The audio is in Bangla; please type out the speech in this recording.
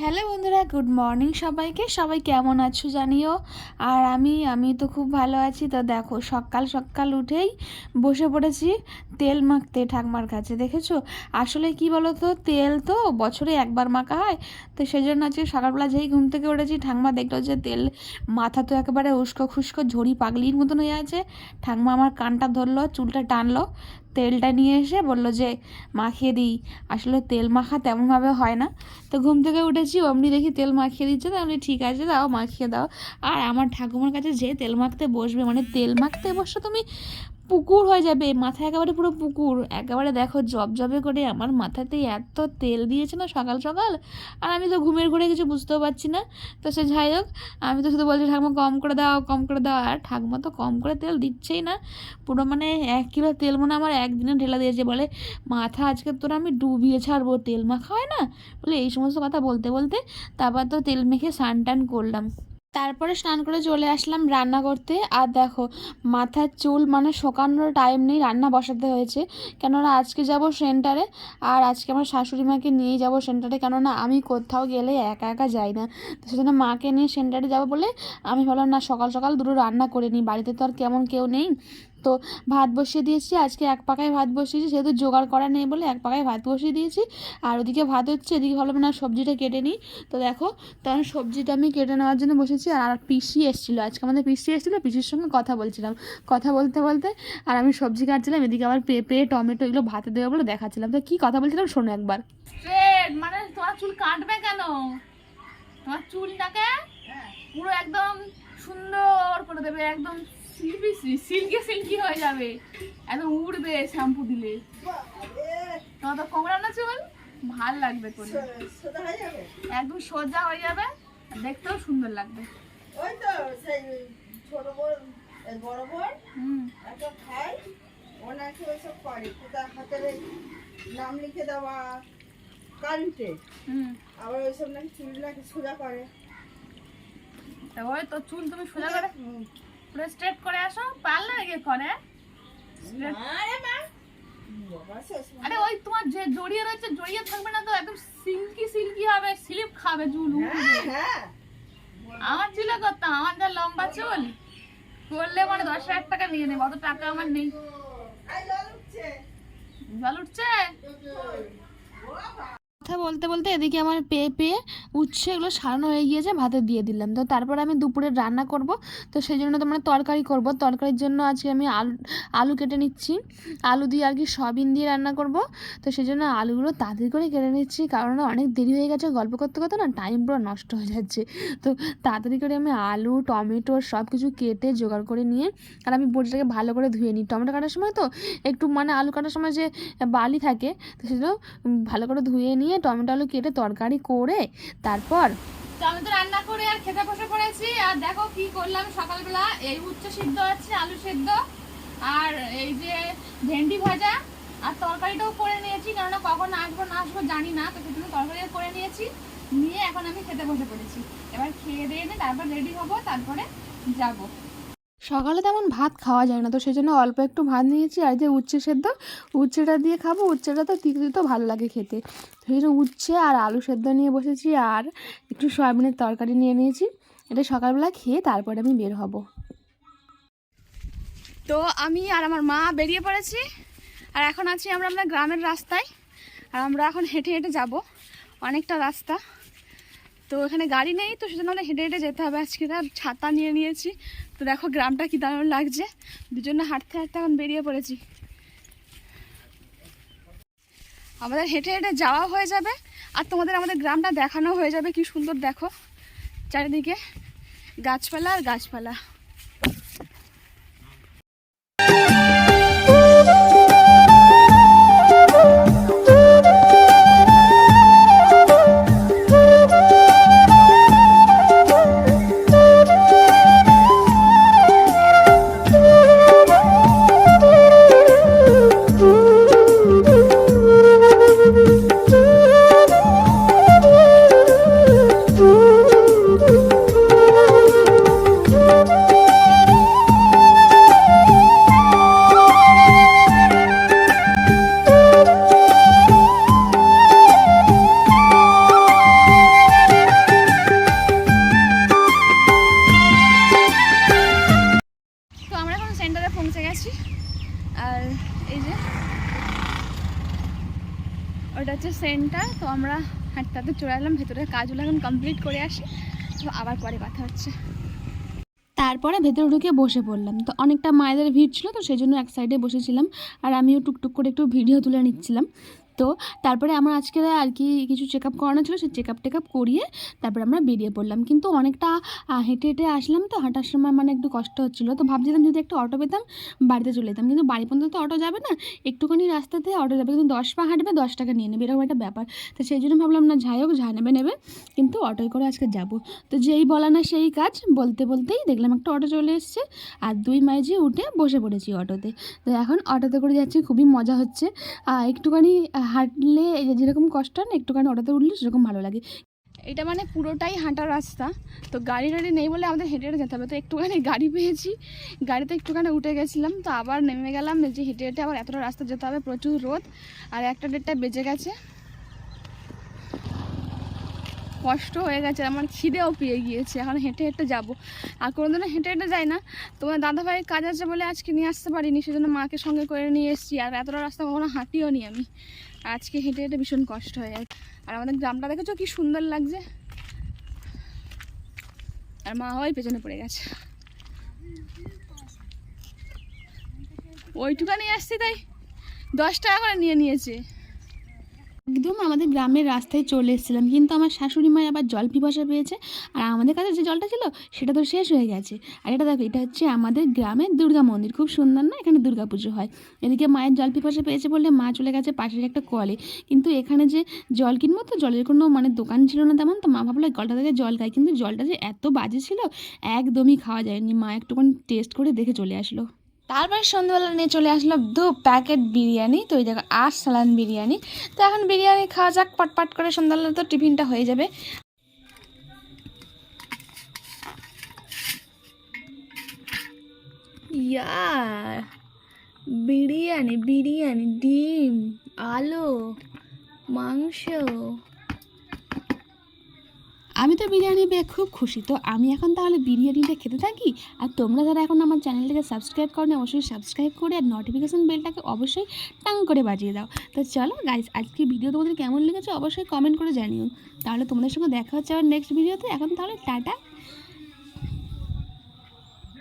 হ্যালো বন্ধুরা, গুড মর্নিং সবাইকে। সবাই কেমন আছো জানিও? আর আমি আমি তো খুব ভালো আছি। তো দেখো, সকাল সকাল উঠেই বসে পড়েছি তেল মাখতে ঠাকমার কাছে, দেখেছ? আসলে কি বলো তো তেল তো বছরে একবার মাখা হয়। তো সেই জন্য আজকে সকালবেলা যেই ঘুম থেকে উঠেছি, ঠাকমা দেখল যে তেল মাথা তো একেবারে উস্কো খুস্কো, ঝড়ি পাগলির মতন হয়ে আছে। ঠাকমা আমার কানটা ধরলো, চুলটা টানলো। তেলটা নিয়ে এসে বলল যে, মাখিয়ে দিই। আসলে তেল মাখা তেমনভাবে হয় না। তো ঘুম থেকে উঠেছি অমনি দেখি তেল মাখিয়ে দিচ্ছে। তো আমি ঠিক আছে, দাও, মাখিয়ে দাও। আর আমার ঠাকুমার কাছে যে তেল মাখতে বসবে মানে তেল মাখতে বসো তুমি পুকুর হয়ে যাবে, মাথায় একেবারে পুরো পুকুর। একেবারে দেখো জব জবে করে আমার মাথাতে এত তেল দিয়েছে না সকাল সকাল, আর আমি তো ঘুমের ঘরে কিছু বুঝতেও পারছি না। তো সে যাই হোক, আমি তো শুধু বলছি, ঠাকুমা, কম করে দাও, কম করে দাও। আর ঠাকুমা তো কম করে তেল দিচ্ছেই না। পুরো মানে এক কিলো তেল মনে আমার একদিনে ঢেলা দিয়েছে বলে, মাথা আজকে তোরা আমি ডুবিয়ে ছাড়বো, তেল মাখা হয় না? বলে এই সমস্ত কথা বলতে বলতে তারপর তো তেল মেখে স্নান টান করলাম। তারপরে স্নান করে চলে আসলাম রান্না করতে। আর দেখো, মাথার চুল মানে শোকানোর টাইম নেই, রান্না বসাতে হয়েছে। কেননা আজকে যাব সেন্টারে, আর আজকে আমার শাশুড়ি মাকে নিয়ে যাব সেন্টারে। কেননা আমি কোথাও গেলে একা একা যাই না। তো সেজন্য মাকে নিয়ে সেন্টারে যাব বলে আমি ভাবলাম, না, সকাল সকাল দুটো রান্না করে নিই। বাড়িতে তো আর কেমন কেউ নেই। তো ভাত বসিয়ে দিয়েছি আজকে এক পাকায় ভাত বসিয়েছি সেহেতু জোগাড় করা নেই বলে এক পাকায় ভাত বসিয়ে দিয়েছি। আর ওদিকে ভাত হচ্ছে এদিকে ভালো না সবজিটা কেটে নিই। তো দেখো তখন সবজিটা আমি কেটে নেওয়ার জন্য বসেছি আর পিসি এসেছিল। আজকে আমাদের পিসি এসেছিল পিসির সঙ্গে কথা বলছিলাম। কথা বলতে বলতে আর আমি সবজি কাটছিলাম এদিকে আবার পেঁপে টমেটো এগুলো ভাতে দেবে বলে দেখাচ্ছিলাম। তো কী কথা বলছিলাম শোনো একবার। মানে তোমার চুল কাটবে কেন? তোমার চুলটাকে পুরো একদম সুন্দর করে দেবে একদম সিল্কি সিল্কি হয়ে যাবে একদম উড়বে শ্যাম্পু দিলে তোমার তো কোমরা না চুল ভালো লাগবে করে একদম সোজা হয়ে যাবে দেখতেও সুন্দর লাগবে ওই তো সেই ছোট বোন বড় বোন একটা খাই ও নাকি ওইসব করে কোথাও হাতের নাম লিখে দেওয়া কারেন্টে হুম আবার ওইসব নাকি চুল নাকি সোজা করে তা ওই তো চুল তুমি সোজা করে। পুরো স্ট্রেট করে আসো পার্লারে গিয়ে করে। আরে ওই তোমার যে জড়িয়ে রয়েছে জড়িয়ে থাকবে না তো একদম সিল্কি সিল্কি হবে স্লিপ খাবে চুল। হ্যাঁ হ্যাঁ। আমার চুলে করতাম আমার যা লম্বা চুল। করলে মানে দশ হাজার টাকা নিয়ে নেব অত টাকা আমার নেই। জল উঠছে? জল উঠছে। বলতে বলতে এদিকে আমার পেঁপে উচ্ছে এগুলো সারানো হয়ে গিয়েছে, ভাতে দিয়ে দিলাম। তো তারপর আমি দুপুরে রান্না করব। তো সেই জন্য তো মানে তরকারি করব। তরকারির জন্য আজকে আমি আলু আলু কেটে নিচ্ছি। আলু দিয়ে আর কি সয়াবিন দিয়ে রান্না করব। তো সেই জন্য আলুগুলো তাড়াতাড়ি করে কেটে নিচ্ছি, কারণ অনেক দেরি হয়ে গেছে। গল্প করতে করতে না টাইম পুরো নষ্ট হয়ে যাচ্ছে। তো তাড়াতাড়ি করে আমি আলু, টমেটো সব কিছু কেটে জোগাড় করে নিয়ে আর আমি বড়িটাকে ভালো করে ধুয়ে নিই। টমেটো কাটার সময় তো একটু মানে আলু কাটার সময় যে বালি থাকে, তো সেজন্য ভালো করে ধুয়ে নিয়ে টমেটো আলু কেটে তরকারি করে তারপর আমি তো রান্না করে আর খেতে বসে পড়েছি। আর দেখো কি করলাম সকালবেলা। এই উচ্চ সিদ্ধ আছে, আলু সিদ্ধ, আর এই যে ভেন্ডি ভাজা। আর তরকারিটাও করে নিয়েছি, কেননা কখন আসব, না আসব জানি না। তো সেজন্য তরকারি করে নিয়েছি। নিয়ে এখন আমি খেতে বসে পড়েছি। এবার খেয়ে দিয়ে নে তারপর রেডি হব, তারপরে যাব। সকালে তেমন ভাত খাওয়া যায় না, তো সেই জন্য অল্প একটু ভাত নিয়েছি। আর যে উচ্ছে সেদ্ধ, উচ্ছেটা দিয়ে খাব, উচ্ছেটা তো তিতো তিতো ভালো লাগে খেতে। সেই জন্য উচ্ছে আর আলু সেদ্ধ নিয়ে বসেছি আর একটু সয়াবিনের তরকারি নিয়ে নিয়েছি। এটা সকালবেলা খেয়ে তারপরে আমি বের হব। তো আমি আর আমার মা বেরিয়ে পড়েছি। আর এখন আছি আমরা আমরা গ্রামের রাস্তায়। আর আমরা এখন হেঁটে হেঁটে যাব, অনেকটা রাস্তা। তো এখানে গাড়ি নেই, তো সেজন্য আমরা হেঁটে হেঁটে যেতে হবে। আজকে তার ছাতা নিয়ে নিয়েছি তো দেখো, গ্রামটা কি দারুণ লাগছে। দুজনে হাঁটতে হাঁটতে এখন বেরিয়ে পড়েছি। আমাদের হেঁটে হেঁটে যাওয়া হয়ে যাবে, আর তোমাদের আমাদের গ্রামটা দেখানো হয়ে যাবে। কি সুন্দর দেখো, চারিদিকে গাছপালা আর গাছপালা। এই যে। ওটা হচ্ছে সেন্টার তো আমরা হাঁটতে চলে এলাম ভেতরে কাজগুলো এখন কমপ্লিট করে আসি। তো আবার পরে কথা হচ্ছে। তারপরে ভেতরে ঢুকে বসে পড়লাম। তো অনেকটা মায়েদের ভিড় ছিল, তো সেই জন্য এক সাইডে বসেছিলাম। আর আমিও টুকটুক করে একটু ভিডিও তুলে নিচ্ছিলাম। তো তারপরে আমার আজকে আর কি কিছু চেক আপ করানো ছিল, সেই চেক আপ টেক আপ করিয়ে তারপরে আমরা বেরিয়ে পড়লাম। কিন্তু অনেকটা হেঁটে হেঁটে আসলাম তো, হাঁটার সময় মানে একটু কষ্ট হচ্ছিল। তো ভাবছিলাম যদি একটু অটো পেতাম, বাড়িতে চলে যেতাম। কিন্তু বাড়ি পর্যন্ত তো অটো যাবে না, একটুখানি রাস্তাতে অটো যাবে। কিন্তু দশ পা হাঁটবে, দশ টাকা নিয়ে নেবে, এরকম একটা ব্যাপার। তো সেই জন্য ভাবলাম, না, যাই হোক যা নেবে নেবে। কিন্তু অটোয় করে আজকে যাব। তো যেই বলা না সেই কাজ, বলতে বলতেই দেখলাম একটা অটো চলে এসছে। আর দুই মাইজি উঠে বসে পড়েছি অটোতে তো এখন অটোতে করে যাচ্ছি, খুবই মজা হচ্ছে। একটুখানি হাঁটলে যেরকম কষ্ট হয় না, একটুখানি অটোতে উঠলে সেরকম ভালো লাগে। এটা মানে পুরোটাই হাঁটার রাস্তা। তো গাড়ি টাড়ি নেই বলে আমাদের হেঁটে হেঁটে যেতে হবে। তো একটুখানি গাড়ি পেয়েছি। গাড়িতে একটুখানি উঠে গেছিলাম। তো আবার নেমে গেলাম। যে হেঁটে হেঁটে আবার এতটা রাস্তা যেতে হবে। প্রচুর রোদ। আর একটা দেড়টা বেজে গেছে। কষ্ট হয়ে গেছে, আমার খিদেও পেয়ে গিয়েছে, এখন হেঁটে হেঁটে যাব। আর কোনোদিনও হেঁটে হেঁটে যাই না। তোমার দাদা ভাইয়ের কাজ আছে বলে আজকে নিয়ে আসতে পারিনি, সেজন্য মাকে সঙ্গে করে নিয়ে এসেছি। আর এতটা রাস্তা কখনো হাঁটিও নি আমি। আজকে হেঁটে হেঁটে ভীষণ কষ্ট হয়ে যায় আর আমাদের গ্রামটা দেখেছ কি সুন্দর লাগছে? আর মা হওয়াই পেছনে পড়ে গেছে। ওইটুকানি আসছি তাই দশ টাকা করে নিয়ে নিয়েছে। একদম আমাদের গ্রামের রাস্তায় চলে এসেছিলাম। কিন্তু আমার শাশুড়ি মায়ের আবার জল পিপাসা পেয়েছে। আর আমাদের কাছে যে জলটা ছিল, সেটা তো শেষ হয়ে গেছে। আর এটা দেখো, এটা হচ্ছে আমাদের গ্রামের দুর্গা মন্দির। খুব সুন্দর না? এখানে দুর্গা পুজো হয়। এদিকে মায়ের জল পিপাসা পেয়েছে বলে মা চলে গেছে পাশের একটা কলে। কিন্তু এখানে যে জল কিনবো তো জলের কোনো মানে দোকান ছিল না তেমন। তো মা ভাবলো কলটা থেকে জল খায় কিন্তু জলটা যে এত বাজে ছিল, একদমই খাওয়া যায়নি। মা একটুখানি টেস্ট করে দেখে চলে আসলো। তারপরে সন্ধ্যাবেলা নিয়ে চলে আসলো দু প্যাকেট বিরিয়ানি, তো ওই দেখো আট সালান বিরিয়ানি। তো এখন বিরিয়ানি খাওয়া যাক, পটপট করে সন্ধ্যাবেলা তো টিফিনটা হয়ে যাবে। বিরিয়ানি বিরিয়ানি, ডিম, আলু, মাংস। আমি তো বিরিয়ানি পেয়ে খুব খুশি। তো আমি এখন তাহলে বিরিয়ানিটা খেতে থাকি? আর তোমরা যারা এখন আমার চ্যানেলটাকে সাবস্ক্রাইব করো না অবশ্যই সাবস্ক্রাইব করে আর নোটিফিকেশান বেলটাকে অবশ্যই টাং করে বাজিয়ে দাও। তো চলো গাইজ আজকে ভিডিও তোমাদের কেমন লেগেছে অবশ্যই কমেন্ট করে জানিও। তাহলে তোমাদের সঙ্গে দেখা হচ্ছে আবার নেক্সট ভিডিওতে এখন তাহলে টাটা।